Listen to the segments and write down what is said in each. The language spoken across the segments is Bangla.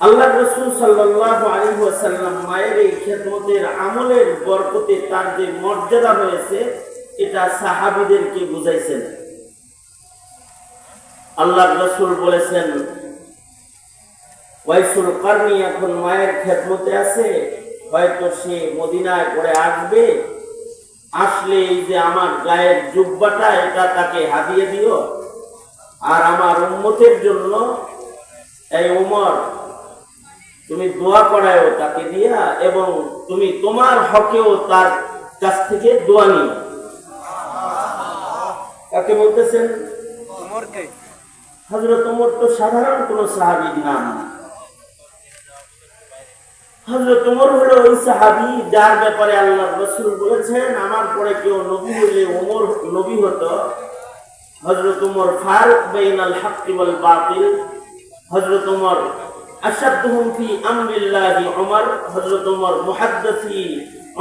আল্লাহ রসুল সাল্লাহ মায়ের এই খেদমতের আমলের বরকতে তার যে মর্যাদা হয়েছে এটা সাহাবিদেরকে বুঝাইছেন। আল্লাহ রসুল বলেছেন, ওয়াইসুল এখন মায়ের খেদমতে আছে, হয়তো সে মদিনায় করে আসবে, আসলে এই যে আমার গায়ের জুব্বাটা, এটা তাকে হাদিয়ে দিও। আর আমার উম্মতের জন্য এই উমর তুমি দোয়া করায়ও তাকে দিয়া এবং তুমি তোমার হকেও তার কাছ থেকে দোয়া নিও। কাকে বলতেছেন? হজরত তো সাধারণ কোন সাহাবি নাম। না হজরত হলো ওই সাহাবি যার ব্যাপারে আল্লাহ রসুল বলেছেন আমার পরে কেউ নবী হলে উমর নবী হতো। হজরত ফারুক বেইন আল হাক্কি বাতিল। হজরত আসাদুহুম ফি আমরিল্লাহি উমর হজরত উমর মুহাদ্দিসি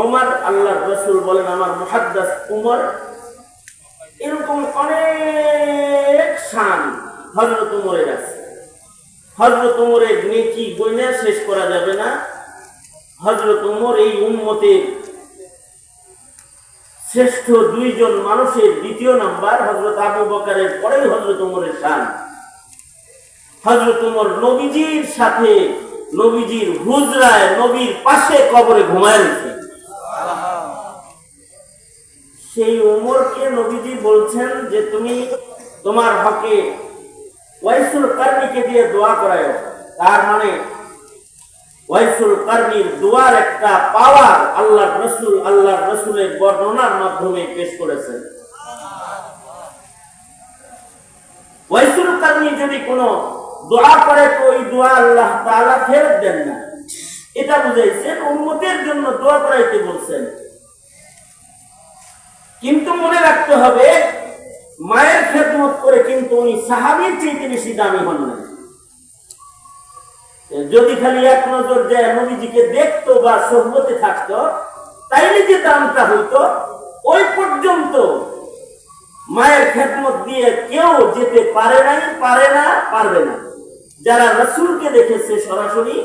উমর আল্লাহ রসুল বলেন আমার মুহাদ্দাস এরকম অনেক শান উমরের আছে। উমরের নেকি শেষ করা যাবে না। হজরত উমর এই উম্মতের শ্রেষ্ঠ দুইজন মানুষের দ্বিতীয় নাম্বার হজরত আবু বকারের পরেই হজরত উমরের শান। হজরত উমর নবীজির সাথে নবীজির হুজরায় নবীর পাশে কবরে ঘুমায় রয়েছে। সেই উমরকে নবীজি বলছেন যে তুমি তোমার হকে ওয়াইসুল কার্নিকে দিয়ে দোয়া করায়। তার মানে ওয়াইসুল কার্নির দোয়ার একটা পাওয়ার আল্লাহ রসুল আল্লাহ রসুলের বর্ণনার মাধ্যমে পেশ করেছেন। ওয়াইসুল কার্নি যদি কোনো দোয়া করে তো ওই দোয়া আল্লাহ তাআলা ফেরত দেন না। এটা বুঝাইছেন, উম্মতের জন্য দোয়া করাইতে বলছেন। কিন্তু মনে রাখতে হবে, মায়ের খেদমত করে কিন্তু উনি সাহাবির চাইতে বেশি দামি হন না। যদি খালি এক নজর যায় নবীজিকে দেখতো বা সহবতে থাকতো, তাইলে যে দামটা হইতো, ওই পর্যন্ত মায়ের খেদমত দিয়ে কেউ যেতে পারে নাই, পারে না, পারবে না। যারা রসুলকে দেখেছে সরাসরি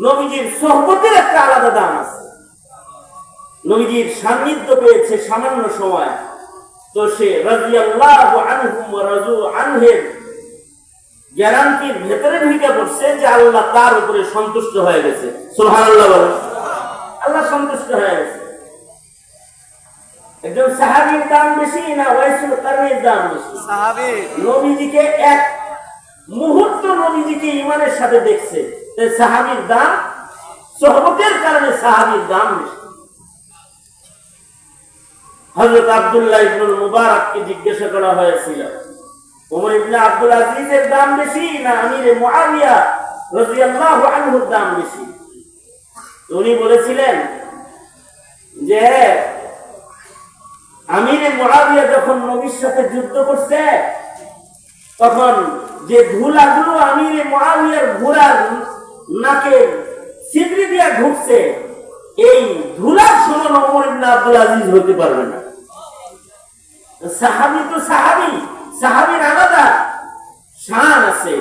নবীজির সহবতের একটা আলাদা দাম আছে। নবীজির সান্নিধ্য পেয়েছে সামান্য সময়। তো সে রাজিয়াল্লাহু আনহুম রাজু আনহের গ্যারান্টির ভেতরে ঢুকে পড়ছে যে আল্লাহ তার উপরে সন্তুষ্ট হয়ে গেছে। সুবহানাল্লাহ বলেন। আল্লাহ সন্তুষ্ট হয়ে গেছে। একজন সাহাবীর দাম বেশি না ওয়াইসুল কারণের দাম বেশি। সাহাবি। নবীজিকে এক মুহূর্ত নবীজিকে ইমানের সাথে দেখছে। সাহাবীর দাম, সহবতের কারণে সাহাবীর দাম বেশি। হযরত আব্দুল্লাহ ইবনুল মুবারককে জিজ্ঞাসা করা হয়েছিল ওমর ইবনে আব্দুল আজিজের দাম বেশি না আমিরে মুআবিয়া রাদিয়াল্লাহু আনহুর দাম বেশি? উনি বলেছিলেন যে, আমিরে মুআবিয়া যখন নবীর সাথে যুদ্ধ করছে, তখন যে ধুলাগুলো আমিরে মুআবিয়ার ঘোড়ার নাকে সিদ্রি দিয়া ঢুকছে, এই ধুলার সমান ওমর ইবনে আব্দুল আজিজ হতে পারবে না। সাহাবি তো সাহাবি, সাহাবির আলাদা শান আছে,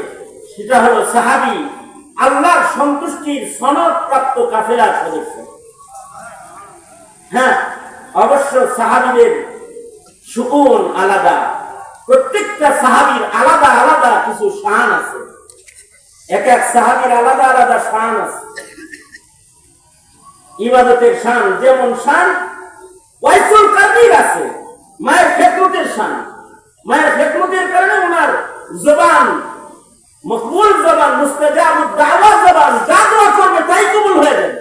সেটা হলো সাহাবি আল্লাহর সন্তুষ্টির সনদ প্রাপ্ত কাফেলার সদস্য। হ্যাঁ অবশ্য সাহাবিদের সুকুন আলাদা। প্রত্যেকটা সাহাবির আলাদা আলাদা কিছু শান আছে। এক এক সাহাবির আলাদা আলাদা শান আছে। ইবাদতের শান যেমন শান ওয়াইসুল কাদির আছে, মায়ের খেদমতের শান। মায়ের খেদমতের কারণে ওনার জবান, মকবুল জবান, মুস্তাজাব দাওয়া জবান, যা দোয়া করবে তাই কবুল হয়ে যাবে।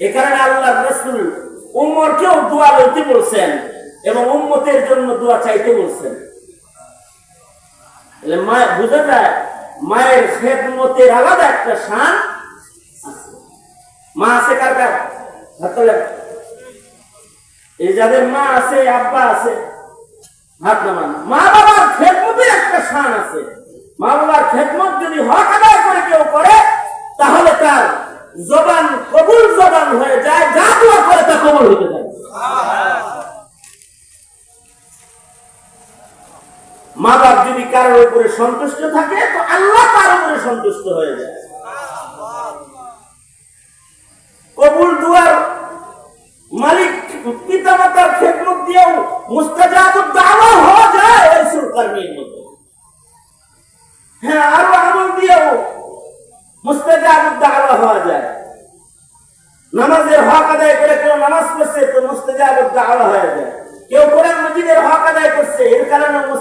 এ কারণে আল্লাহ রসুল উম্মরকেও দোয়া লইতে বলছেন এবং উম্মতের জন্য দোয়া চাইতে বলছেন। মা, বুঝা যায় মায়ের খেদমতের আলাদা একটা শান মা আছে কার কার? এই যাদের মা আছে আব্বা আছে, হাত নামান। মা বাবার খেদমতের একটা শান আছে। মা বাবার খেদমত যদি হক আদায় করে কেউ করে, তাহলে তার জবান কবুল জবান হয়ে যায়, যা দোয়া করে তা কবুল হতে থাকে মা বাপ যদি কারোর উপরে সন্তুষ্ট থাকে, তো আল্লাহ তার উপরে সন্তুষ্ট হয়ে যায়। কবুল দুয়ার মালিক পিতা মাতার খেদমত দিয়েও মুস্তাজাবুদ দাওয়া হওয়া যায় ওই সুরকারনির মতো হ্যাঁ আরও আমল দিয়েও মুস্তাজাবুদ দাওয়া হওয়া যায়। নামাজের হক আদায় করে কেউ নামাজ পড়ছে, তো মুস্তাজাবুদ দাওয়া হয়ে যায়। কেউ কোরআন মজিদের হক আদায়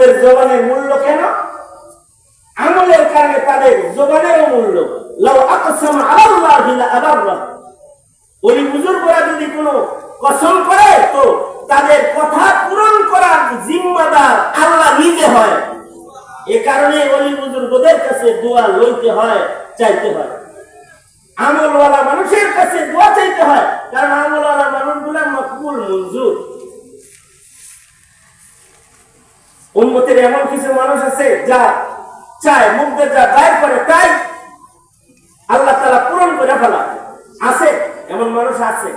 বুজুর্গদের জবানের মূল্য কেন? আমলের কারণে তাদের জবানেরও মূল্য। আকসাম ওই বুজুর্গরা যদি কোনো কসম করে, তো তাদের কথা পূরণ করার জিম্মাদার আল্লাহ নিজে হয়। এ কারণে ওই বুজুর্গদের কাছে দোয়া লইতে হয়, চাইতে হয়। আমলওয়ালা মানুষের কাছে দোয়া চাইতে হয়, কারণ আমলওয়ালা মানুষগুলা মকবুল, মঞ্জুর। উন্মতের এমন কিছু মানুষ আছে যা চায় মুখদের যা দায় করে, তাই আল্লাহ তালা পূরণ করে ফেলা। আছে, এমন মানুষ আছে